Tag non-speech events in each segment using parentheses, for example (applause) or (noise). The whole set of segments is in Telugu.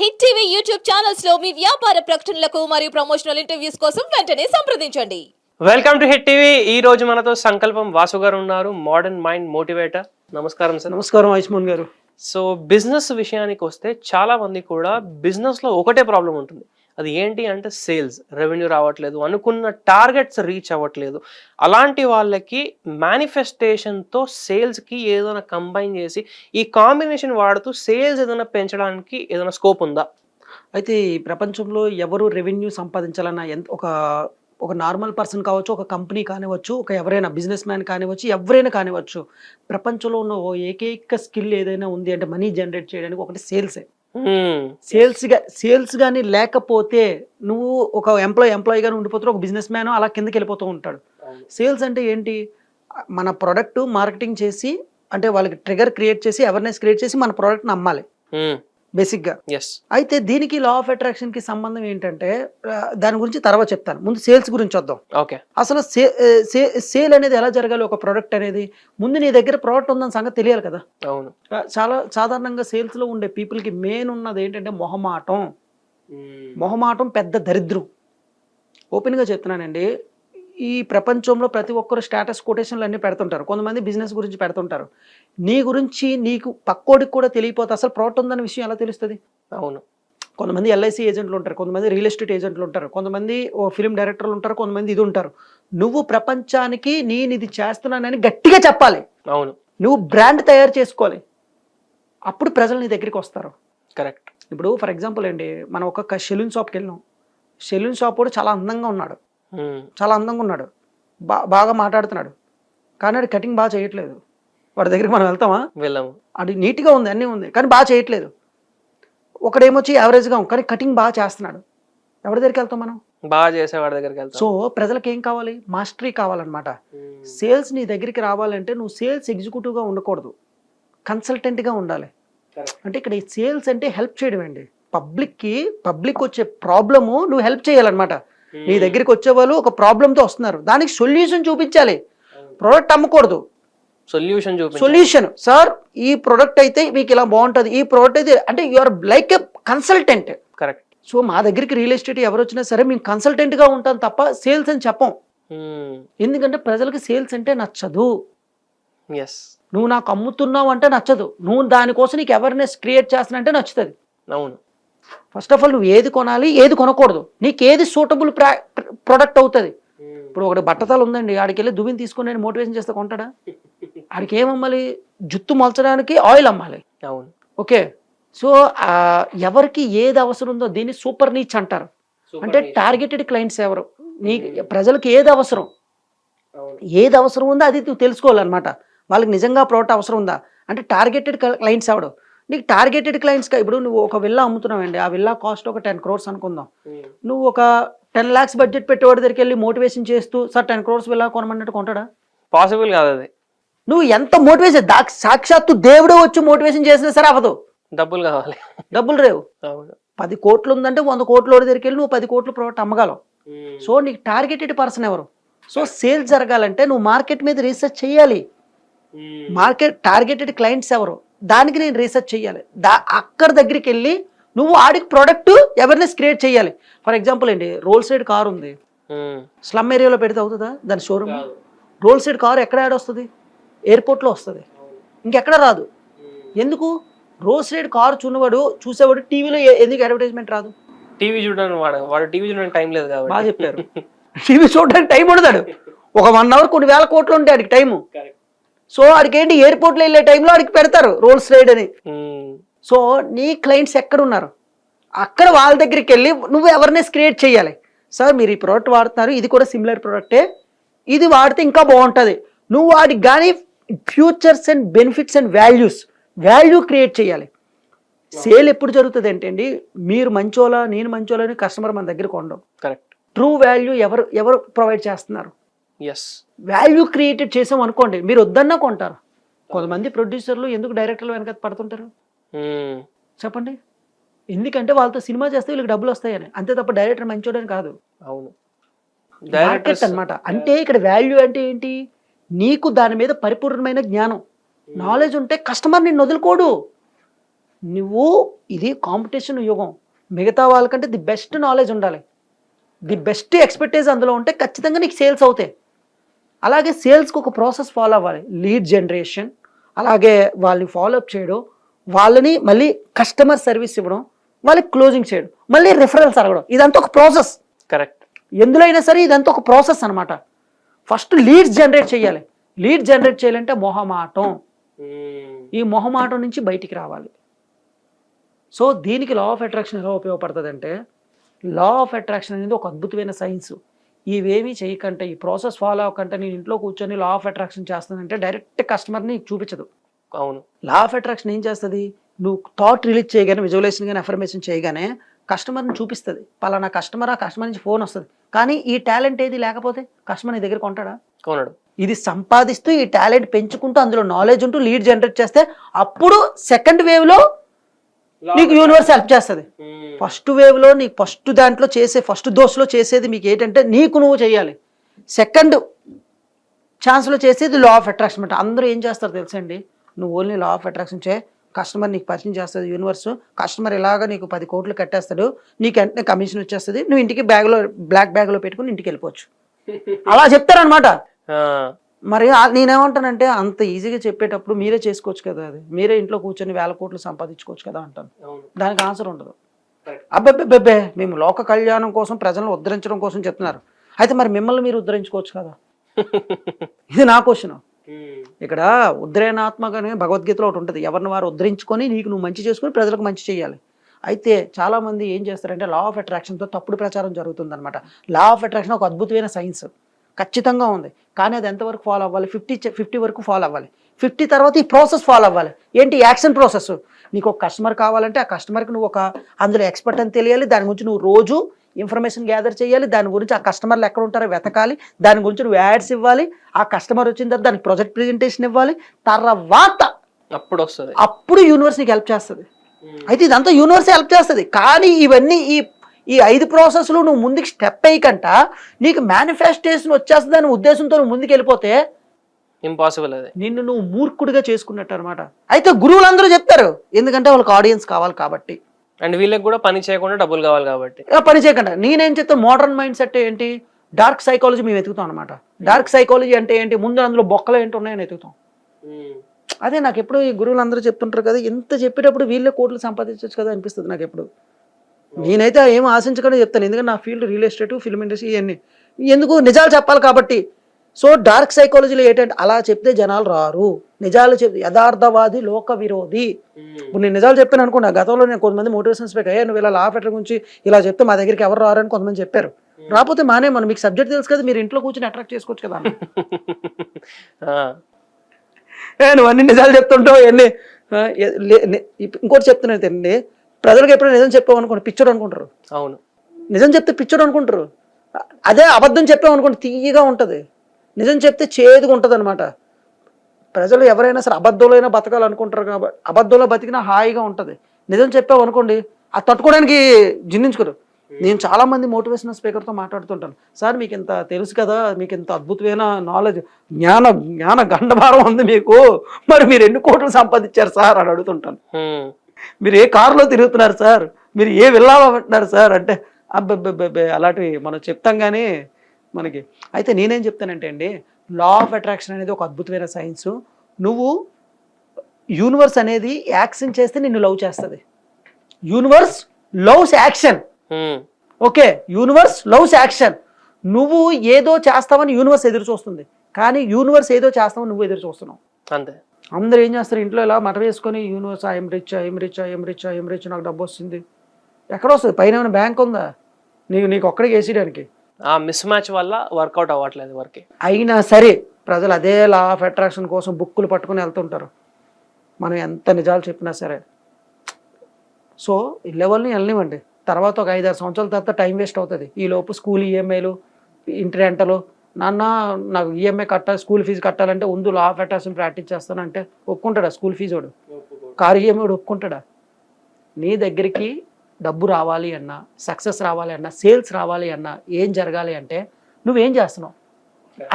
హిట్ టీవీ యూట్యూబ్ ఛానల్స్లో మీ వ్యాపార ప్రకటనలకు మరియు ప్రమోషనల్ ఇంటర్వ్యూస్ కోసం వెంటనే సంప్రదించండి. Welcome to hit TV. ఈ రోజు మనతో సంకల్పం వాసు గారు ఉన్నారు మోడర్న్ మైండ్ మోటివేటర్. నమస్కారం సార్. నమస్కారం ఆయుష్మాన్ గారు. సో బిజినెస్ విషయానికి వస్తే చాలా మంది కూడా బిజినెస్లో ఒకటే ప్రాబ్లం ఉంటుంది. అది ఏంటి అంటే సేల్స్ రెవెన్యూ రావట్లేదు అనుకున్న టార్గెట్స్ రీచ్ అవ్వట్లేదు. అలాంటి వాళ్ళకి మేనిఫెస్టేషన్తో సేల్స్కి ఏదైనా కంబైన్ చేసి ఈ కాంబినేషన్ వాడుతూ సేల్స్ ఏదైనా పెంచడానికి ఏదైనా స్కోప్ ఉందా? అయితే ఈ ప్రపంచంలో ఎవరు రెవెన్యూ సంపాదించాలన్న ఎంత ఒక ఒక నార్మల్ పర్సన్ కావచ్చు ఒక కంపెనీ కానివచ్చు ఒక ఎవరైనా బిజినెస్ మ్యాన్ కానివచ్చు ఎవరైనా కానివచ్చు ప్రపంచంలో ఉన్న ఓ ఏకైక స్కిల్ ఏదైనా ఉంది అంటే మనీ జనరేట్ చేయడానికి ఒకటి సేల్సే. సేల్స్గా సేల్స్ కానీ లేకపోతే నువ్వు ఒక ఎంప్లాయ్ ఎంప్లాయీగా ఉండిపోతావు ఒక బిజినెస్ మ్యాన్ అలా కిందకి వెళ్ళిపోతూ ఉంటాడు. సేల్స్ అంటే ఏంటి? మన ప్రోడక్ట్ మార్కెటింగ్ చేసి అంటే వాళ్ళకి ట్రిగర్ క్రియేట్ చేసి అవేర్నెస్ క్రియేట్ చేసి మన ప్రోడక్ట్ని అమ్మాలి బేసిక్గా. అయితే దీనికి లా ఆఫ్ అట్రాక్షన్కి సంబంధం ఏంటంటే దాని గురించి తర్వాత చెప్తాను. ముందు సేల్స్ గురించి వద్దాం. ఓకే అసలు సేల్ అనేది ఎలా జరగాలి? ఒక ప్రోడక్ట్ అనేది ముందు నీ దగ్గర ప్రోడక్ట్ ఉందని సంగతి తెలియాలి కదా? అవును. చాలా సాధారణంగా సేల్స్లో ఉండే people కి మెయిన్ ఉన్నది ఏంటంటే మొహమాటం. మొహమాటం పెద్ద దరిద్రం. Open గా చెప్తున్నానండి. ఈ ప్రపంచంలో ప్రతి ఒక్కరు స్టేటస్ కొటేషన్లు అన్నీ పెడుతుంటారు. కొంతమంది బిజినెస్ గురించి పెడుతుంటారు. నీ గురించి నీకు పక్కోడికి కూడా తెలియపోతే అసలు ప్రోడక్ట్ ఉందన్న విషయం ఎలా తెలుస్తుంది? అవును. కొంతమంది ఎల్ఐసి ఏజెంట్లు ఉంటారు కొంతమంది రియల్ ఎస్టేట్ ఏజెంట్లు ఉంటారు కొంతమంది ఓ ఫిల్మ్ డైరెక్టర్లు ఉంటారు కొంతమంది ఇది ఉంటారు. నువ్వు ప్రపంచానికి నేను ఇది చేస్తున్నానని గట్టిగా చెప్పాలి. అవును. నువ్వు బ్రాండ్ తయారు చేసుకోవాలి. అప్పుడు ప్రజలు నీ దగ్గరికి వస్తారు. కరెక్ట్ ఇప్పుడు ఫర్ ఎగ్జాంపుల్ అండి మనం ఒక సెలూన్ షాప్కి వెళ్ళాం సెలూన్ షాప్ కూడా చాలా అందంగా ఉన్నాడు. చాలా అందంగా ఉన్నాడు. బా బాగా మాట్లాడుతున్నాడు. కానీ అది కటింగ్ బాగా చేయట్లేదు. వాడి దగ్గరికి మనం వెళ్తామా? వెళ్ళాము. అది నీట్గా ఉంది అన్నీ ఉంది కానీ బాగా చేయట్లేదు. ఒకడేమొచ్చి యావరేజ్గా ఉంది కానీ కటింగ్ బాగా చేస్తున్నాడు. ఎవరి దగ్గరికి వెళ్తాం మనం? బాగా చేసేవాడి దగ్గరికి వెళ్తాం. సో ప్రజలకు ఏం కావాలి? మాస్టరీ కావాలన్నమాట. సేల్స్ నీ దగ్గరికి రావాలంటే నువ్వు సేల్స్ ఎగ్జిక్యూటివ్గా ఉండకూడదు. కన్సల్టెంట్గా ఉండాలి. అంటే ఇక్కడ సేల్స్ అంటే హెల్ప్ చేయడం అండి పబ్లిక్కి పబ్లిక్ వచ్చే ప్రాబ్లము నువ్వు హెల్ప్ చేయాలన్నమాట. నీ దగ్గరికి వచ్చే వాళ్ళు ఒక ప్రాబ్లంతో వస్తున్నారు. దానికి సొల్యూషన్ చూపించాలి. ప్రోడక్ట్ అమ్మకూడదు. Solution solution. సార్ ఈ ప్రోడక్ట్ అయితే మీకు ఇలా బాగుంటుంది. ఈ ప్రోడక్ట్ అయితే అంటే you are like a consultant correct so మా దగ్గరికి రియల్ ఎస్టేట్ ఎవరు వచ్చినా సరే మేము కన్సల్టెంట్గా ఉంటాం తప్ప సేల్స్ అని చెప్పం. ఎందుకంటే ప్రజలకు సేల్స్ అంటే నచ్చదు. ఎస్ నువ్వు నాకు అమ్ముతున్నావు అంటే నచ్చదు. నువ్వు దానికోసం నీకు అవేర్నెస్ క్రియేట్ చేస్తున్నంటే నచ్చుతుంది. అవును. ఫస్ట్ ఆఫ్ ఆల్ నువ్వు ఏది కొనాలి ఏది కొనకూడదు. నీకు ఏది సూటబుల్ ప్రోడక్ట్ అవుతుంది. ఇప్పుడు ఒకటి బట్టతలు ఉందండి ఆడికి వెళ్ళి దువ్విని తీసుకుని నేను మోటివేషన్ చేస్తే కొంటాడా? (laughs) ఆడికి ఏం అమ్మాలి జుత్తు మలచడానికి ఆయిల్ అమ్మాలి. అవును. ఓకే. సో ఎవరికి ఏది అవసరం ఉందో దీన్ని సూపర్ నీచ్ అంటారు. అంటే టార్గెటెడ్ క్లయింట్స్ ఎవరు? నీ ప్రజలకు ఏది అవసరం? ఏది అవసరం ఉందో అది నువ్వు తెలుసుకోవాలన్నమాట. వాళ్ళకి నిజంగా ప్రోడక్ట్ అవసరం ఉందా? అంటే టార్గెటెడ్ క్లయింట్స్ ఎవడు నీకు టార్గెటెడ్ క్లయింట్స్ ఇప్పుడు నువ్వు ఒక విల్లా అమ్ముతున్నావండి. ఆ విల్లా కాస్ట్ ఒక టెన్ క్రోర్స్ అనుకుందాం. నువ్వు ఒక టెన్ లాక్స్ బడ్జెట్ పెట్టేవాడి దగ్గరికి వెళ్ళి మోటివేషన్ చేస్తూ సార్ టెన్ క్రోర్స్ విల్లా కొనమన్నట్టు కొంటాడా? పాసిబుల్ కాదు అది. నువ్వు ఎంత మోటివేషన్ దా సాక్షాత్తు దేవుడు వచ్చి మోటివేషన్ చేసినా సరే అవ్వదు. డబ్బులు కావాలి. డబ్బులు రేవు పది కోట్లు ఉందంటే వంద కోట్ల వాడి దగ్గరికి వెళ్ళి నువ్వు పది కోట్ల ప్రోడక్ట్ అమ్మగలవు. సో నీకు టార్గెటెడ్ పర్సన్ ఎవరు? సో సేల్స్ జరగాలంటే నువ్వు మార్కెట్ మీద రీసెర్చ్ చేయాలి. మార్కెట్ టార్గెటెడ్ క్లయింట్స్ ఎవరు? దానికి నేను రీసెర్చ్ చేయాలి దా అక్కడ దగ్గరికి వెళ్ళి నువ్వు ఆడికి ప్రోడక్ట్ అవేర్నెస్ క్రియేట్ చేయాలి ఫర్ ఎగ్జాంపుల్ అండి రోల్ సైడ్ కార్ ఉంది. స్లమ్ ఏరియాలో పెడితే అవుతుందా? దాని షోరూమ్ రోల్ సైడ్ కార్ ఎక్కడ యాడ్ వస్తుంది? ఎయిర్పోర్ట్లో వస్తుంది. ఇంకెక్కడ రాదు. ఎందుకు? రోడ్ సైడ్ కార్ చూన్నవాడు చూసేవాడు టీవీలో ఎందుకు అడ్వర్టైజ్మెంట్ రాదు? టీవీ చూడడానికి వాడు వాడు టీవీ చూడడానికి టైం లేదు బాగా కాబట్టి చెప్పారు. టీవీ చూడడానికి టైం ఉండదాడు ఒక వన్ అవర్ కొన్ని వేల కోట్లు ఉంటాయి ఆడికి టైము. సో ఆడికి ఏంటి ఎయిర్పోర్ట్లో వెళ్ళే టైంలో ఆడికి పెడతారు రోల్స్ రైడ్ అని. సో నీ క్లయింట్స్ ఎక్కడ ఉన్నారు అక్కడ వాళ్ళ దగ్గరికి వెళ్ళి నువ్వు అవేర్నెస్ క్రియేట్ చేయాలి. సార్ మీరు ఈ ప్రోడక్ట్ వాడుతున్నారు ఇది కూడా సిమిలర్ ప్రోడక్టే ఇది వాడితే ఇంకా బాగుంటుంది. నువ్వు వాడికి కానీ features and benefits and values value create చేయాలి. సేల్ ఎప్పుడు జరుగుతుంది అంటే అండి మీరు మంచోలా నేను మంచోలా అని కస్టమర్ మన దగ్గర కొండం కరెక్ట్ ట్రూ వాల్యూ ఎవరు ఎవరు ప్రొవైడ్ చేస్తున్నారు? ఎస్ వాల్యూ క్రియేటెడ్ చేసాం అనుకోండి మీరు వద్దన్నా కొంటారు. కొంతమంది ప్రొడ్యూసర్లు ఎందుకు డైరెక్టర్లు వెనక పడుతుంటారు? మ్మ్. చెప్పండి. ఎందుకంటే వాళ్ళతో సినిమా చేస్తే వీళ్ళకి డబ్బులు వస్తాయని. అంతే తప్ప డైరెక్టర్ మంచోడని కాదు. అవును. మార్కెట్ డైరెక్టర్స్ అన్నమాట. అంటే ఇక్కడ వాల్యూ అంటే ఏంటి? నీకు దాని మీద పరిపూర్ణమైన జ్ఞానం. నాలెడ్జ్ ఉంటే కస్టమర్ నిన్ను వదులుకోడు. నువ్వు ఇది కాంపిటీషన్ యుగం. మిగతా వాళ్ళకంటే ది బెస్ట్ నాలెడ్జ్ ఉండాలి. ది బెస్ట్ ఎక్స్పెక్టేజ్ అందులో ఉంటే ఖచ్చితంగా నీకు సేల్స్ అవుతాయి. అలాగే సేల్స్కి ఒక ప్రాసెస్ ఫాలో అవ్వాలి. లీడ్ జనరేషన్ అలాగే వాళ్ళని ఫాలోఅప్ చేయడం వాళ్ళని మళ్ళీ కస్టమర్ సర్వీస్ ఇవ్వడం వాళ్ళకి క్లోజింగ్ చేయడం మళ్ళీ రిఫరల్స్ అడగడం ఇదంతా ఒక ప్రాసెస్. కరెక్ట్. ఎందులో అయినా సరే ఇదంతా ఒక ప్రాసెస్ అనమాట ఫస్ట్ లీడ్స్ జనరేట్ చేయాలి. లీడ్ జనరేట్ చేయాలంటే మొహమాటం. ఈ మొహమాటం నుంచి బయటికి రావాలి. సో దీనికి లా ఆఫ్ అట్రాక్షన్ ఎలా ఉపయోగపడుతుంది అంటే లా ఆఫ్ అట్రాక్షన్ అనేది ఒక అద్భుతమైన సైన్స్ ఇవేమీ చేయకంటే ఈ ప్రాసెస్ ఫాలో అవ్వకంటే నేను ఇంట్లో కూర్చొని లా ఆఫ్ అట్రాక్షన్ చేస్తానంటే డైరెక్ట్ కస్టమర్ని చూపించదు. అవును. లా ఆఫ్ అట్రాక్షన్ ఏం చేస్తుంది? నువ్వు థాట్ రిలీజ్ చేయగానే విజువలైజేషన్ కానీ అఫర్మేషన్ చేయగానే కస్టమర్ని చూపిస్తుంది. పలానా కస్టమర్? ఆ కస్టమర్ నుంచి ఫోన్ వస్తుంది. కానీ ఈ టాలెంట్ ఏది లేకపోతే కస్టమర్ నీ దగ్గర కొంటాడా? కొనడు. ఇది సంపాదిస్తూ ఈ టాలెంట్ పెంచుకుంటూ అందులో నాలెడ్జ్ ఉంటూ లీడ్ జనరేట్ చేస్తే అప్పుడు సెకండ్ వేవ్లో నీకు యూనివర్స్ హెల్ప్ చేస్తుంది. ఫస్ట్ వేవ్లో నీకు ఫస్ట్ దాంట్లో చేసే ఫస్ట్ దోస్లో చేసేది మీకు ఏంటంటే నీకు నువ్వు చేయాలి. సెకండ్ ఛాన్స్లో చేసేది లా ఆఫ్ అట్రాక్షన్ అంటే. అందరూ ఏం చేస్తారు తెలుసండి? నువ్వు ఓన్లీ లా ఆఫ్ అట్రాక్షన్ చే కస్టమర్ నీకు పరిచయం చేస్తుంది యూనివర్స్ కస్టమర్ ఇలాగా నీకు పది కోట్లు కట్టేస్తాడు. నీకు వెంటనే కమిషన్ వచ్చేస్తుంది. నువ్వు ఇంటికి బ్యాగ్లో బ్లాక్ బ్యాగ్లో పెట్టుకుని ఇంటికి వెళ్ళిపోవచ్చు. (laughs) అలా చెప్తారనమాట మరి నేనేమంటానంటే అంత ఈజీగా చెప్పేటప్పుడు మీరే చేసుకోవచ్చు కదా అది. మీరే ఇంట్లో కూర్చొని వేల కోట్లు సంపాదించుకోవచ్చు కదా అంటాను. దానికి ఆన్సర్ ఉండదు. Correct. అబ్బెబ్బెబ్బే మేము లోక కళ్యాణం కోసం ప్రజలను ఉద్ధరించడం కోసం చెప్తున్నారు. అయితే మరి మిమ్మల్ని మీరు ఉద్ధరించుకోవచ్చు కదా? (laughs) ఇది నా క్వశ్చన్ ఇక్కడ ఉద్రేనాత్మకనే భగవద్గీతలో ఒకటి ఉంటుంది. ఎవరిని వారు ఉద్ధరించుకొని నీకు నువ్వు మంచి చేసుకొని ప్రజలకు మంచి చేయాలి. అయితే చాలా మంది ఏం చేస్తారంటే లా ఆఫ్ అట్రాక్షన్తో తప్పుడు ప్రచారం జరుగుతుంది అనమాట లా ఆఫ్ అట్రాక్షన్ ఒక అద్భుతమైన సైన్స్ ఖచ్చితంగా ఉంది. కానీ అది ఎంతవరకు ఫాలో అవ్వాలి? ఫిఫ్టీ ఫిఫ్టీ వరకు ఫాలో అవ్వాలి. ఫిఫ్టీ తర్వాత ఈ ప్రాసెస్ ఫాలో అవ్వాలి. ఏంటి? యాక్షన్ ప్రాసెస్ నీకు ఒక కస్టమర్ కావాలంటే ఆ కస్టమర్కి నువ్వు ఒక అందులో ఎక్స్పర్ట్ అని తెలియాలి. దాని గురించి నువ్వు రోజు ఇన్ఫర్మేషన్ గ్యాదర్ చేయాలి. దాని గురించి ఆ కస్టమర్లు ఎక్కడ ఉంటారో వెతకాలి. దాని గురించి నువ్వు యాడ్స్ ఇవ్వాలి. ఆ కస్టమర్ వచ్చిన తర్వాత దానికి ప్రాజెక్ట్ ప్రెజెంటేషన్ ఇవ్వాలి. తర్వాత అప్పుడు వస్తుంది. అప్పుడు యూనివర్స్ నీకు హెల్ప్ చేస్తుంది. అయితే ఇదంతా యూనివర్స్ హెల్ప్ చేస్తుంది. కానీ ఇవన్నీ ఈ ఈ ఐదు ప్రాసెస్లు నువ్వు ముందుకు స్టెప్ అయ్యకంట నీకు మేనిఫెస్టేషన్ వచ్చేస్తుంది అనే ఉద్దేశంతో నువ్వు ముందుకు వెళ్ళిపోతే ఇంపాసిబుల్ అది. నిన్ను నువ్వు మూర్ఖుడిగా చేసుకున్నట్టు అనమాట అయితే గురువులందరూ చెప్తారు ఎందుకంటే వాళ్ళకి ఆడియన్స్ కావాలి కాబట్టి. అండ్ వీళ్ళకి కూడా పని చేయకుండా డబ్బులు కావాలి కాబట్టి. పని చేయకుండా. నేనేం చెప్తాను మోడర్న్ మైండ్ సెట్ ఏంటి? డార్క్ సైకాలజీ మేము వెతుకుతాం అనమాట డార్క్ సైకాలజీ అంటే ఏంటి? ముందు అందులో బొక్కలు ఏంటి ఉన్నాయని వెతుకుతాం. అదే నాకు ఎప్పుడు ఈ గురువులు అందరూ చెప్తుంటారు కదా ఎంత చెప్పేటప్పుడు వీళ్ళే కోట్లు సంపాదించవచ్చు కదా అనిపిస్తుంది నాకు ఎప్పుడు. నేనైతే ఏం ఆశించకుండా చెప్తాను. ఎందుకంటే నా field real estate film industry ఇవన్నీ. ఎందుకు? నిజాలు చెప్పాలి కాబట్టి. సో డార్క్ సైకాలజీలో ఏంటంటే అలా చెప్తే జనాలు రారు. నిజాలు చెప్ యథార్థవాది లోక విరోధి. ఇప్పుడు నేను నిజాలు చెప్పాను అనుకున్నా గతంలో నేను కొంతమంది మోటివేషన్ స్పీకర్ అయ్యా నువ్వు ఇలా లా ఫెటర్ గురించి ఇలా చెప్తే మా దగ్గరికి ఎవరు రారని కొంతమంది చెప్పారు. రాకపోతే మానే మనం మీకు సబ్జెక్ట్ తెలుసు కదా మీరు ఇంట్లో కూర్చొని అట్రాక్ట్ చేసుకోవచ్చు కదా నువ్వు అన్ని నిజాలు చెప్తుంటావు ఎన్ని ఆ, ఎ- లే- నే- ఇప్- ఇంకోటి చెప్తున్నాను తిండి ప్రజలకు ఎప్పుడైనా నిజం చెప్పావు అనుకోండి పిచ్చోడు అనుకుంటారు. అవును. నిజం చెప్తే పిచ్చోడు అనుకుంటారు. అదే అబద్ధం చెప్పావు అనుకోండి తీయగా ఉంటుంది. నిజం చెప్తే చేదుగా ఉంటుంది అనమాట ప్రజలు ఎవరైనా సరే అబద్ధంలో బతకాలనుకుంటారు కాబట్టి అబద్ధంలో బతికినా హాయిగా ఉంటుంది. నిజం చెప్పావు అనుకోండి అది తట్టుకోవడానికి జిన్నించుకోరు నేను చాలా మంది మోటివేషనల్ స్పీకర్తో మాట్లాడుతుంటాను. సార్ మీకు ఇంత తెలుసు కదా మీకు ఇంత అద్భుతమైన నాలెడ్జ్ జ్ఞాన జ్ఞాన గండభారం ఉంది మీకు. మరి మీరు ఎన్ని కోట్లు సంపాదించారు సార్ అని అడుగుతుంటాను. మీరు ఏ కారులో తిరుగుతున్నారు సార్? మీరు ఏ వెళ్ళాలంటున్నారు సార్? అంటే అబ్బబ్బబ్బే అలాంటివి మనం చెప్తాం కానీ మనకి. అయితే నేనేం చెప్తానంటే అండి లా ఆఫ్ అట్రాక్షన్ అనేది ఒక అద్భుతమైన సైన్స్ నువ్వు యూనివర్స్ అనేది యాక్షన్ చేస్తే నిన్ను లవ్ చేస్తుంది. Universe loves action. Okay universe loves action నువ్వు ఏదో చేస్తావని యూనివర్స్ ఎదురు చూస్తుంది. కానీ యూనివర్స్ ఏదో చేస్తావని నువ్వు ఎదురు చూస్తున్నావు. అంతే. అందరూ ఏం చేస్తారు? ఇంట్లో ఇలా మట వేసుకొని universe I'm rich I'm rich I'm rich I'm rich నాకు డబ్బు వస్తుంది. ఎక్కడ వస్తుంది. పైన ఏమైనా బ్యాంక్ ఉందా? నీకు నీకు ఒక్కడికి వేసేయడానికి ఆ మిస్ మ్యాచ్ వల్ల వర్కౌట్ అవ్వట్లేదు వర్క్ అయినా సరే ప్రజలు అదే లా ఆఫ్ అట్రాక్షన్ కోసం బుక్కులు పట్టుకొని వెళ్తుంటారు. మనం ఎంత నిజాలు చెప్పినా సరే. సో ఈ లెవెల్ని వెళ్ళనివ్వండి. తర్వాత ఒక ఐదారు సంవత్సరాల తర్వాత టైం వేస్ట్ అవుతుంది. ఈ లోపు స్కూల్ ఈఎంఐలు ఇంటి రెంటలు నాన్న నాకు ఈఎంఐ కట్టాలి స్కూల్ ఫీజు కట్టాలంటే ముందు లా ఆఫ్ అట్రాక్షన్ ప్రాక్టీస్ చేస్తానంటే ఒప్పుకుంటాడా స్కూల్ ఫీజు వాడు? కారు ఈఎంఐ వాడు ఒప్పుకుంటాడా? నీ దగ్గరికి డబ్బు రావాలి అన్నా సక్సెస్ రావాలి అన్నా సేల్స్ రావాలి అన్నా ఏం జరగాలి అంటే నువ్వేం చేస్తున్నావు?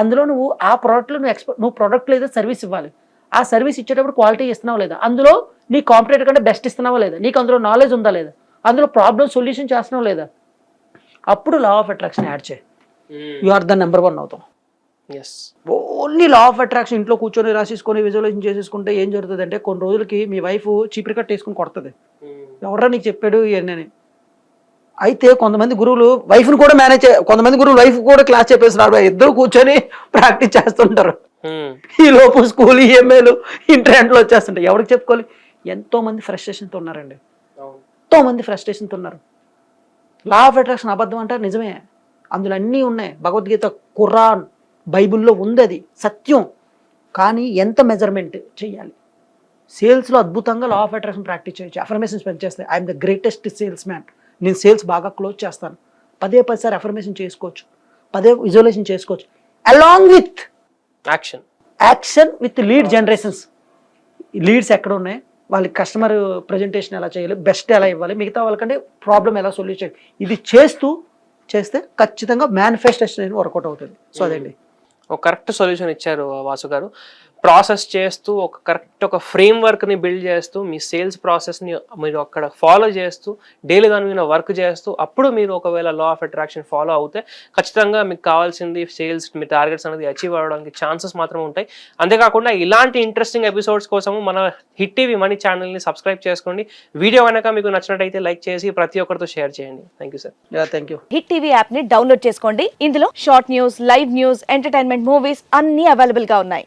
అందులో నువ్వు ఆ ప్రోడక్ట్లో నువ్వు ఎక్స్పర్ట్ నువ్వు ప్రోడక్ట్ లేదా సర్వీస్ ఇవ్వాలి. ఆ సర్వీస్ ఇచ్చేటప్పుడు క్వాలిటీ ఇస్తున్నావు లేదా? అందులో నీ కాంపిటేటర్ కంటే బెస్ట్ ఇస్తున్నావా లేదా? నీకు అందులో నాలెడ్జ్ ఉందా లేదా? అందులో ప్రాబ్లమ్ సొల్యూషన్ చేస్తున్నావా లేదా? అప్పుడు లా ఆఫ్ అట్రాక్షన్ యాడ్ చేయి. You are the number one అవుతాం. Yes only law of attraction ఇంట్లో కూర్చొని రాసేసుకొని విజువలైజేషన్ చేసేసుకుంటే ఏం జరుగుతుంది అంటే కొన్ని రోజులకి మీ వైఫ్ చీపురు కట్ వేసుకుని కొడుతుంది. ఎవరా నీకు చెప్పాడు ఇవన్నీ అయితే కొంతమంది గురువులు వైఫ్ని కూడా మేనేజ్ కొంతమంది గురువులు వైఫ్ కూడా క్లాస్ చెప్పేస్తున్నారు ఇద్దరు కూర్చొని ప్రాక్టీస్ చేస్తుంటారు. ఈ లోపు స్కూల్ ఈఎంఐలు ఇంటర్నెట్లో వచ్చేస్తుంటాయి. ఎవరికి చెప్పుకోవాలి? ఎంతో మంది ఫ్రస్ట్రేషన్తో ఉన్నారండి. ఎంతో మంది ఫ్రస్ట్రేషన్తో ఉన్నారు. లా ఆఫ్ అట్రాక్షన్ అబద్ధం అంటారు? నిజమే. అందులో అన్నీ ఉన్నాయి. భగవద్గీత ఖురాన్ బైబిల్లో ఉంది అది. సత్యం. కానీ ఎంత మెజర్మెంట్ చేయాలి? సేల్స్లో అద్భుతంగా లా ఆఫ్ అట్రాక్షన్ ప్రాక్టీస్ చేయొచ్చు. Affirmations పెంచేస్తాయి. I'm the greatest sales man నేను సేల్స్ బాగా క్లోజ్ చేస్తాను. పదే పది సారి అఫర్మేషన్ చేసుకోవచ్చు. పదే విజువలైజేషన్ చేసుకోవచ్చు. Along with action action with lead generations leads ఎక్కడ ఉన్నాయి? వాళ్ళకి కస్టమర్ ప్రజెంటేషన్ ఎలా చేయాలి? బెస్ట్ ఎలా ఇవ్వాలి? మిగతా వాళ్ళకంటే ప్రాబ్లం ఎలా సొల్యూషన్ చేయాలి? ఇది చేస్తూ చేస్తే ఖచ్చితంగా మేనిఫెస్టేషన్ వర్కౌట్ అవుతుంది. సో అదండి ఒక కరెక్ట్ సొల్యూషన్ ఇచ్చారు వాసు గారు. ప్రాసెస్ చేస్తూ ఒక కరెక్ట్ ఒక ఫ్రేమ్ వర్క్ని బిల్డ్ చేస్తూ మీ సేల్స్ ప్రాసెస్ని మీరు అక్కడ ఫాలో చేస్తూ డైలీ దాని మీద వర్క్ చేస్తూ అప్పుడు మీరు ఒకవేళ లా ఆఫ్ అట్రాక్షన్ ఫాలో అవుతే ఖచ్చితంగా మీకు కావాల్సింది సేల్స్ మీ టార్గెట్స్ అనేది అచీవ్ అవ్వడానికి ఛాన్సెస్ మాత్రం ఉంటాయి. అంతేకాకుండా ఇలాంటి ఇంట్రెస్టింగ్ ఎపిసోడ్స్ కోసము మన హిట్ టీవీ మనీ ఛానల్ని సబ్స్క్రైబ్ చేసుకోండి. వీడియో కనుక మీకు నచ్చినట్టయితే లైక్ చేసి ప్రతి ఒక్కరితో షేర్ చేయండి. Thank you sir thank you hit TV యాప్ని డౌన్లోడ్ చేసుకోండి. ఇందులో short news live news entertainment movies అన్ని అవైలబుల్గా ఉన్నాయి.